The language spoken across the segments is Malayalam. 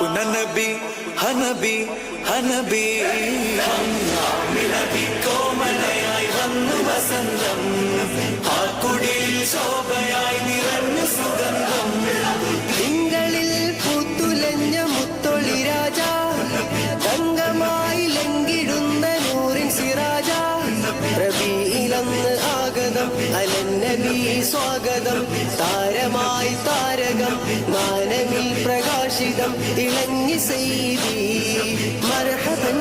പുനനബി ഹനബി ഹനബി. ഹന്നാമിനബി കോമലയായി വന്നു വസന്തം. ആ ശോഭയായി നിറഞ്ഞു സുഗന്ധം. പ്രകാശിതം ഇളങ്ങി സെയ്തി മർഹബൻ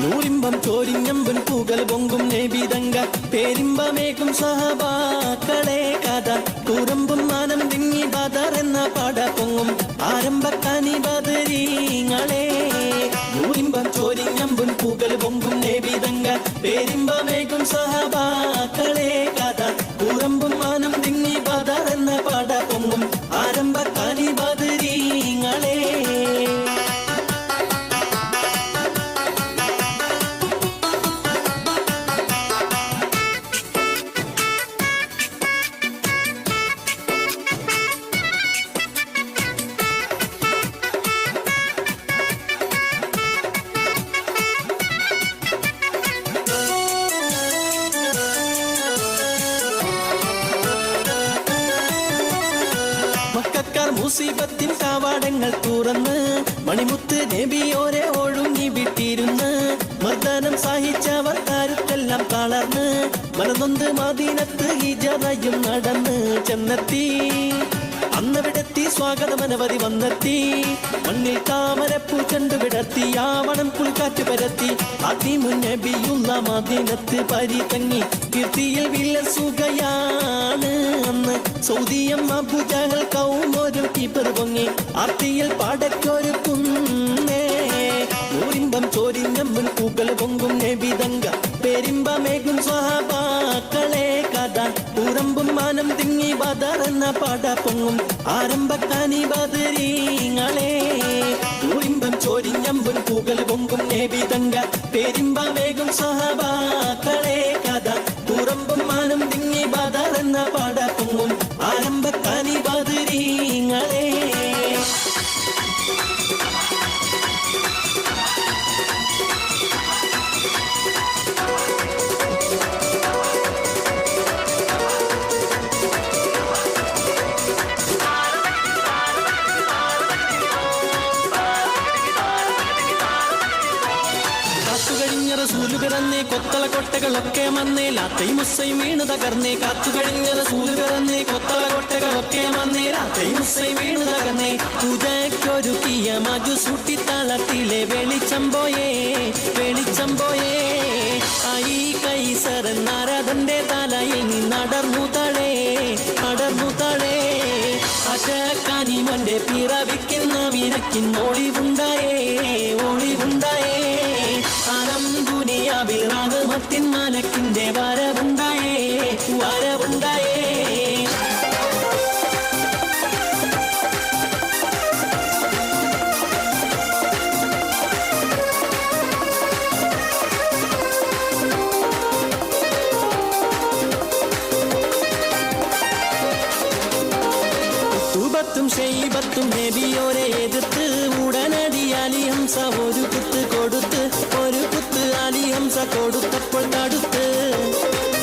നൂറിമ്പം ചോരിഞ്ഞമ്പൻ പൂകൽ പൊങ്കും നേബിതങ്ക പേരിമ്പമേകും സഹബാക്കളെ കഥ. കൂറമ്പും മാനം തിങ്ങി ബദർ എന്ന പാട പൊങ്ങും ആരംഭക്കാനി ബദരീങ്ങളെ. നൂരിമ്പം ചോരിഞ്ഞമ്പൻ പൂകൽ പൊങ്കും നേബിതങ്ക പേരിമ്പമേകും സഹബാക്കളെ മുസീബത്തിൻ കാവാടങ്ങൾ തുറന്ന് മണിമുത്ത് നബിയോരെ ഒഴുങ്ങി വിട്ടിരുന്ന് മർദ്ദനം സഹിച്ചവർ കരുത്തെല്ലാം തളർന്ന് മനനൊന്ത് ഈ ഹിജറയും നടന്ന് ചെന്നെത്തി. അന്നവിടെത്തി സ്വാഗതം അനവധി വന്നെത്തി. മണ്ണിൽ താമരപ്പൂ ചെണ്ടു വിടർത്തി ആവണം പുൽക്കാറ്റ് പരത്തി. അതിമുന്നബിയുള്ള മദീനത്ത് പരിതങ്ങി കീർത്തിയിൽ വിലസുകയാണ് അന്ന് സൗദിയം അഭുജകൾ കൗമൊരു കിബർ പൊങ്ങി ആർത്തിയിൽ പാടക്കൊരു കുന്നേ. ഊരിമ്പം ചോരിഞ്ഞമ്മൻ പൂക്കൾ പൊങ്കും നബിതങ്ക പെരിമ്പമേകും എന്ന പാട ആരംഭക്കാനി ബദരീങ്ങളെ. ഊരിമ്പം ചോരിഞ്ഞമ്പും പൂക്കൾ പൊങ്കും നേബി തങ്ക സ്വഹാബാക്കളെ വേഗം ഊറമ്പും കൊട്ടകളൊക്കെ മന്നേ ലാത്തൈ മുസ്സൈ വീണ് തകർന്നേ കാത്തുകഴിഞ്ഞ റസൂൽ പിറന്നേ കൊത്തള കൊട്ടകളൊക്കെ വന്നേ ലാത്തൈ മുസ്സൈ വീണ് തകർന്നേ പൂജയ്ക്കൊരുക്കിയ മധു സൂട്ടിത്തളത്തിലെ വെളിച്ചം പോയേ വെളിച്ചം പോയേ. ഐ കൈസരൻ നാരദന്റെ തലയിൽ നിന്നടർന്നു തളേ അടർന്നു തളേ. അശക്കാനി മന്റെ പിറവിക്കുന്ന വിരക്കിൻ ഒളിവുണ്ടായേ ഒളിവുണ്ടായേ. അനം ദുനിയാവിൽ വരവുണ്ടായേ വരവുണ്ടായേ തൂബത്തും ഷെയ്ബത്തും നബിയോരെ എതിർത്ത് ഉടനടി അലിഹംസ ഒരു കുത്ത് കൊടുത്ത് ഒരു കുത്ത് അലിഹംസ കൊടുത്തപ്പോൾ തടുത്ത് തൂബത്തും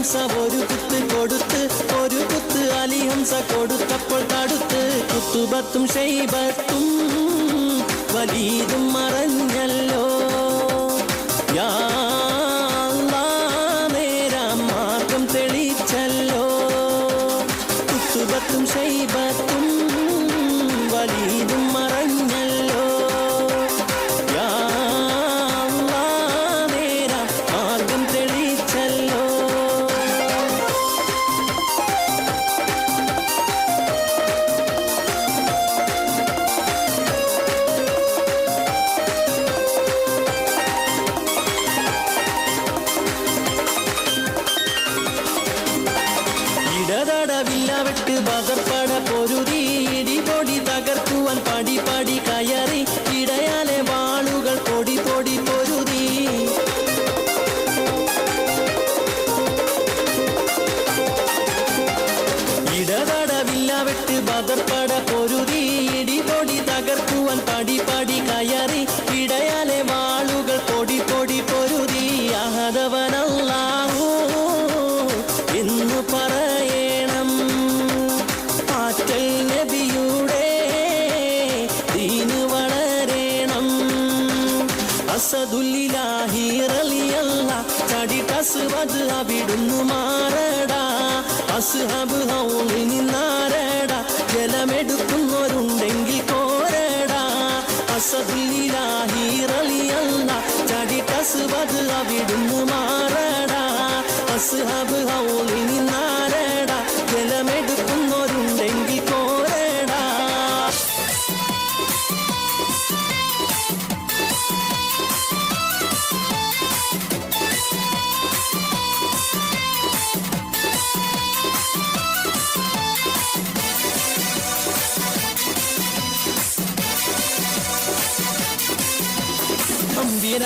അലിഹംസ ഒരു കുത്ത് കൊടുത്ത് ഒരു കുത്ത് അലിഹംസ കൊടുത്തപ്പോൾ തടുത്ത്. കുത്തുബത്തും ഷെയ്ബത്തും വലീതും അസദുല്ലിലാഹി റളിയല്ല. ചടിട്ടസ്വത് അവിടുന്നു മാറടാ. അസ്ഹബ് ഹൗലിനി നിന്നാരടാ ജലമെടുക്കുന്നവരുണ്ടെങ്കിൽ കോരടാ. അസദുല്ലാഹിറലിയല്ല ചടി ചടിട്ടസ്വത് അവിടുന്നു മാറടാ. അസ്ഹബ് ഹൗലിനി നിന്നാരടാ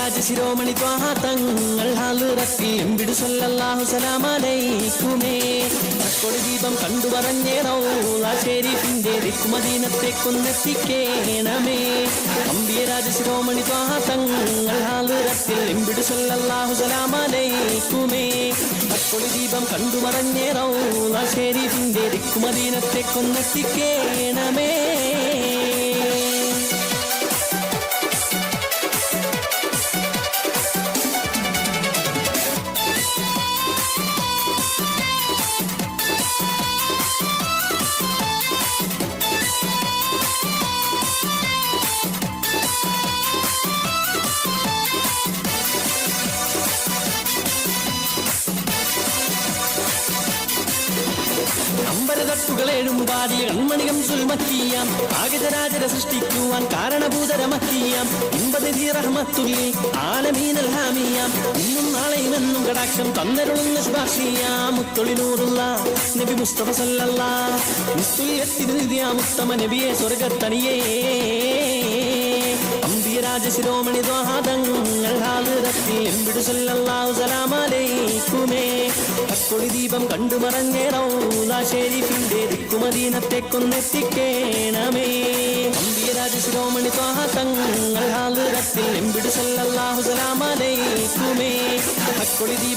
അമ്പിയരാജ ശിരോമണി ത്വാഹത്തങ്ങൾ ഹാലുറത്തി എമ്പിടു സല്ലല്ലാഹു സലാമലൈക്കുമേ. അക്കൊടി ദീപം കണ്ടു പറഞ്ഞേ റൗലാശേരിഫിന്റെ ദിക്കുമദീനത്തെ കൊന്നെത്തിക്കേണമേ. അമ്പിയരാജ ശിരോമണി ത്വാഹത്തങ്ങൾ ഹാലുറത്തിൽ എമ്പിടു സല്ലല്ലാഹു സലാമലൈക്കുമേ. അക്കൊടി ദീപം കണ്ടു പറഞ്ഞേ റൗലാശേരിഫിന്റെ ദിക്കുമദീനത്തെ കൊന്നെത്തിക്കേണമേ. അമ്പരതട്ടുകളേഴും പാടിയ കൺമണികം സുൽമക്കിയാം. ആഗതരാജര സൃഷ്ടിക്കുവാൻ കാരണഭൂതരമക്കിയാം. ഇമ്പതി റഹ്മത്തുള്ളി ആലമീനൽ ഹാമിയാം ഇന്നും നാളെയും എന്നും കടാക്ഷം തന്നരുളുന്ന ശുപാർശിയാം മുത്തൊളിനൂറുള്ള നബി മുസ്തഫ സല്ലല്ല. മുസ്തുല്യത്തിന് നിധിയാം ഉത്തമ നബിയെ സ്വർഗത്തണിയേ. അമ്പിയരാജ ശിരോമണി ദ്വാദങ്ങൾ ഹാലിറത്തിൽ എമ്പിടു സല്ലല്ലാഹു സലാമലൈക്കുമേ അക്കൊളി ദീപം കണ്ടു മറഞ്ഞേ റൗലാശേരിഫിന്റെ ദിക്കുമദീനത്തെ കൊന്നെത്തിക്കേണമേ. അമ്പിയരാജ ശിരോമണി ദ്വാദങ്ങൾ ഹാലിറത്തിൽ എമ്പിടു സല്ലല്ലാഹു സലാമലൈക്കുമേ. ദീപം